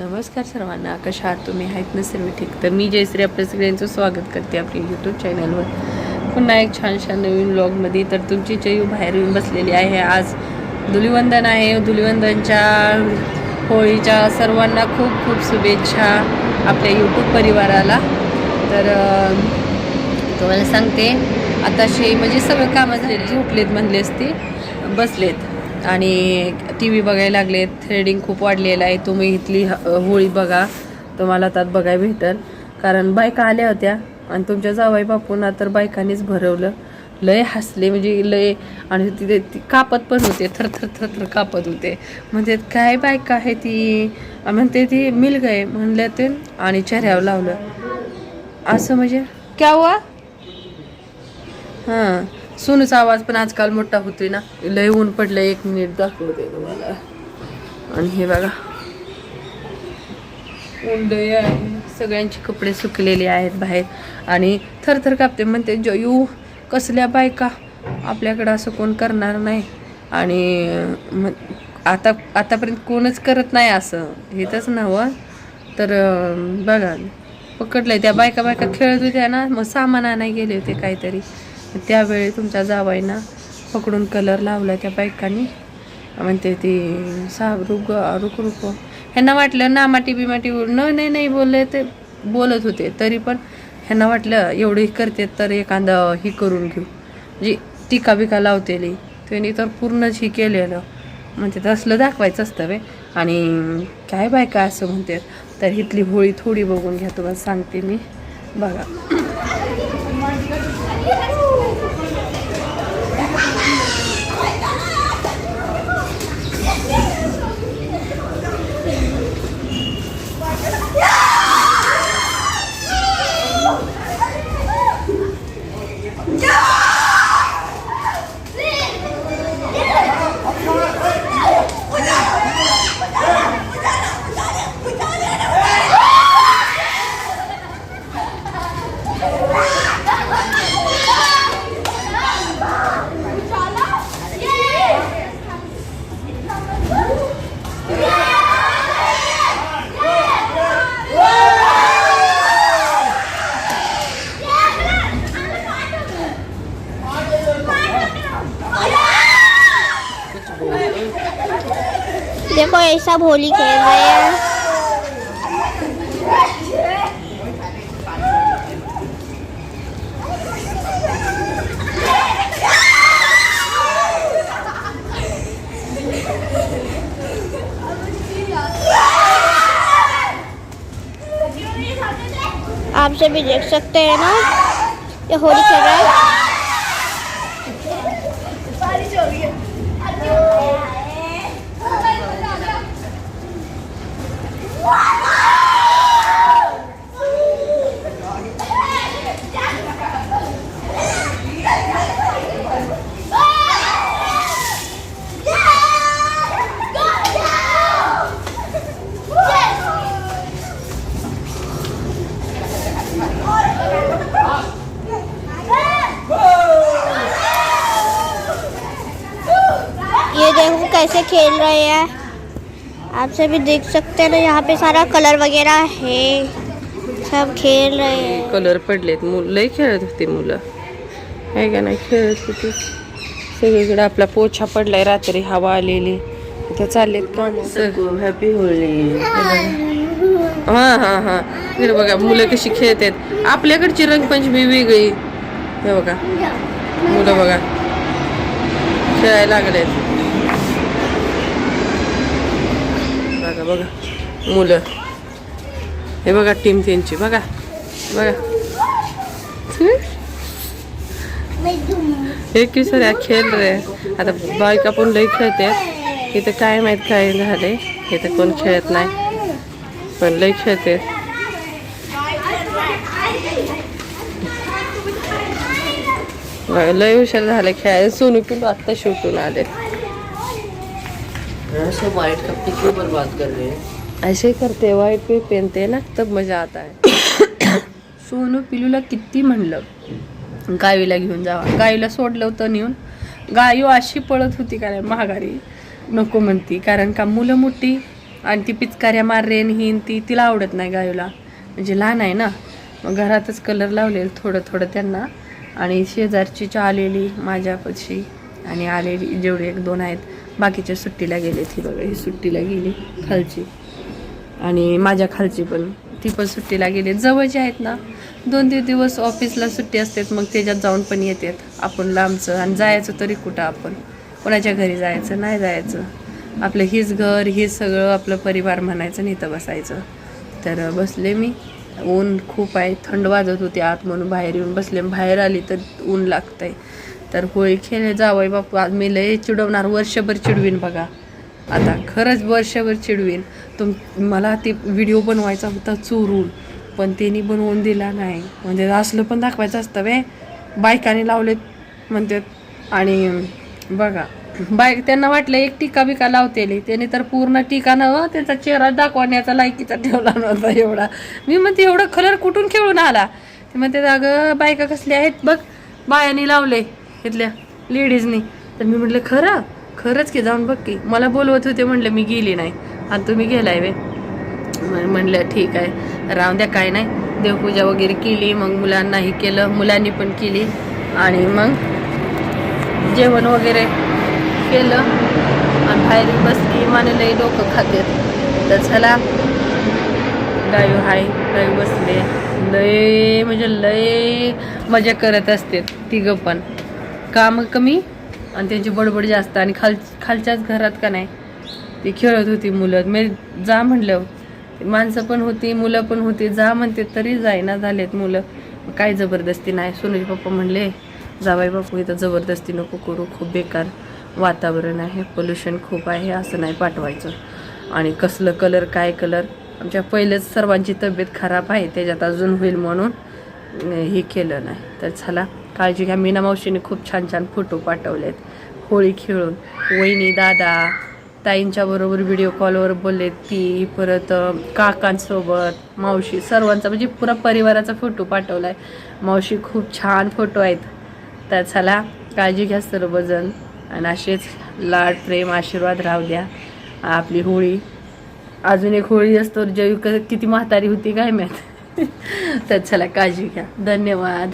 नमस्कार सर्वांना कशा आहात तुम्ही? आहेत ना सर्व ठीक. तर मी जयश्री आपल्या सगळ्यांचं स्वागत करते आपल्या यूट्यूब चॅनलवर पुन्हा एक छानशा नवीन ब्लॉगमध्ये तर तुमची जयू बाहेर येऊन बसलेली आहे. आज धुलिवंदन आहे. धुलिवंदनच्या होळीच्या सर्वांना खूप खूप शुभेच्छा आपल्या यूट्यूब परिवाराला. तर तुम्हाला सांगते आताशी म्हणजे सगळं कामं झालेली झोपलेत म्हणले असते बसलेत. आणि टी व्ही बघायला लागलेत. थ्रेडिंग खूप वाढलेलं आहे. तुम्ही इथली होळी बघा. तुम्हाला त्यात बघायला भेटेल. कारण बायका आल्या होत्या आणि तुमच्या जावाई बापूंना तर बायकांनीच भरवलं. लय हसले म्हणजे लय आणि तिथे ती कापत पण होते. थर थर थर थर कापत होते. म्हणजे काय बायका आहे ती? म्हणते ती मिल आहे. म्हणलं ते आणि चेहऱ्यावर लावलं. असं म्हणजे? क्या हुआ? हां. सोनूचा आवाज पण आजकाल मोठा होतोय ना. लय ऊन पडलं एक मिनिट दाखवते तुम्हाला. आणि हे बघा. ऊन लय आहे. सगळ्यांचे कपडे सुकलेले आहेत बाहेर. आणि थरथर कापते म्हणते जयू कसल्या बायका? आपल्याकडं असं कोण करणार नाही. आणि मग आता आतापर्यंत कोणच करत नाही असं. हेच तरच नवं तर बघा. पकडलंय त्या बायका बायका खेळत होत्या ना मग सामान आणाय गेले होते काहीतरी. त्यावेळी तुमच्या जावाईना पकडून कलर लावला त्या बायकांनी. म्हणते ती साब रुक रुक रुक. ह्यांना वाटलं नामाटी बिमाटी न नाही नाही बोलले ते बोलत होते. तरी पण ह्यांना वाटलं एवढं करते तर एखादं ही करून घेऊ. जी टीका बिका लावतेली त्यांनी तर पूर्णच ही केलेलं. म्हणजे तसलं दाखवायचं असतं वे आणि काय बायका असं म्हणते तर इथली होळी थोडी बघून घ्या तुम्हाला सांगते मी. बघा. देखो ऐसा सब होली खेल रहे हैं। आप सभी देख सकते हैं ना ये होली खेल रहा है। ये देखो कैसे खेल रहे हैं। आप सभी देख सकते हैं ना यहाँ पे सारा कलर वगैरह है। सब खेल रहे हैं। कलर पडलेत मुलं लय खेळत होती मुलं. आहे का नाही खेळत होती. सगळीकडे आपला पोछा पडलाय रात्री हवा आलेली. इथं चाललेत का हॅपी होळी. हा हा हा. इकडे बघा मुलं कशी खेळतात. आपल्याकडची रंगपंचमी वेगळी. हे बघा. मुलं बघा. खेळायला लागलेत. बघा बघा. मुलं. हे बघा टीम त्यांची बघा. बघा. हे की सर खेळ रे. आता बायका पण लई खेळते. इथं काय माहीत काय झाले इथं कोण खेळत नाही. पण लई खेळते. लई लय हुशार झाले खेळायला. सोनू पिलू आत्ता शिवटून आले ऐसे वाइट कपड़े क्यों बर्बाद कर रहे हैं? असे करते वाईट पे पेनते ना तब मजा आता है। सोनू पिलूला किती म्हणलं? गावीला घेऊन जावा. गावीला सोडलं होतं नेऊन. गायू अशी पळत होती का नाही महागारी नको म्हणती कारण का मुलं मोठी आणि ती पिचकाऱ्या मारेन ही ती तिला आवडत नाही गायूला. म्हणजे लहान आहे ना मग घरातच कलर लावलेलं थोडं थोडं त्यांना. आणि शेजारची चा आलेली माझ्यापाशी. आणि आलेली जेवढे एक दोन आहेत. बाकीच्या सुट्टीला गेले ती बघा ही सुट्टीला गेली खालची. आणि माझ्या खालची पण. ती पण सुट्टीला गेली. जवळचे आहेत ना दोन तीन दिवस ऑफिसला सुट्टी असतात मग त्याच्यात जाऊन पण येतात. आपण लांबचं आणि जायचं तरी कुठं आपण? कोणाच्या घरी जायचं नाही जायचं. आपलं हीच घर हे सगळं आपलं परिवार म्हणायचं नाही तर बसायचं. तर बसले मी. ऊन खूप आहे. थंड वाजत होती आत म्हणून बाहेर येऊन बसले. बाहेर आली तर ऊन लागतंय. तर होळी खेळले जावं बापू. आज मी लय चिडवणार वर्षभर चिडवीन बघा. आता खरंच वर्षभर चिडवीन. तुम मला ते व्हिडिओ बनवायचा होता चोरून पण त्यांनी बनवून दिला नाही. म्हणजे असलं पण दाखवायचं असतं वे बायकाने लावलेत म्हणतात. आणि बघा बाय त्यांना वाटलं एक टीका बिका लावतेली. त्याने तर पूर्ण टीका न त्यांचा चेहरा दाखवण्याचा लायकीचा ठेवला नव्हता एवढा. मी म्हणते एवढं कलर कुठून खेळून आला? ते म्हणते अगं बायका कसल्या आहेत बघ. बायाने लावले. इथल्या लेडीजनी. तर मी म्हटलं खरं? खरंच की जाऊन बघ की. मला बोलवत होते म्हणलं मी गेली नाही. आणि तुम्ही गेलाय वे म्हणलं ठीक आहे राहून द्या काय नाही. देवपूजा वगैरे केली मग मुलांनाही केलं मुलांनी पण केली. आणि मग जेवण वगैरे केलं. आणि बाहेर बसली माने लई डोकं खातेत. तर चला. गायू हाय गायू बसले. लय म्हणजे लय मजा करत असते तिघं पण. काम कमी आणि त्यांची बडबड जास्त आणि खाल खालच्याच घरात का नाही ती खेळत होती मुलं. मी जा म्हणलं माणसं पण होती मुलं पण होती जा म्हणते तरी जाईना झालेत मुलं. काय जबरदस्ती नाही. सोनूजी पप्पा म्हणले जावाई बापू इथं जबरदस्ती नको करू खूप बेकार वातावरण आहे पोल्युशन खूप आहे असं नाही पाठवायचं. आणि कसलं कलर काय कलर आमच्या पहिलेच सर्वांची तब्येत खराब आहे त्याच्यात अजून होईल म्हणून हे केलं नाही. तर चला काळजी घ्या. मीना मावशीने खूप छान छान फोटो पाठवलेत. होळी खेळून. वहिनी दादा ताईंच्याबरोबर व्हिडिओ कॉलवर बोलले ती परत काकांसोबत मावशी सर्वांचा म्हणजे पुरा परिवाराचा फोटो पाठवला आहे मावशी खूप छान फोटो आहेत. तर चला काळजी घ्या सर्वजण. आणि असेच लाड प्रेम आशीर्वाद राहू द्या. आपली होळी. अजून एक होळी असतो जैविक किती म्हातारी होती काय माहीत? तर चला काळजी घ्या. धन्यवाद.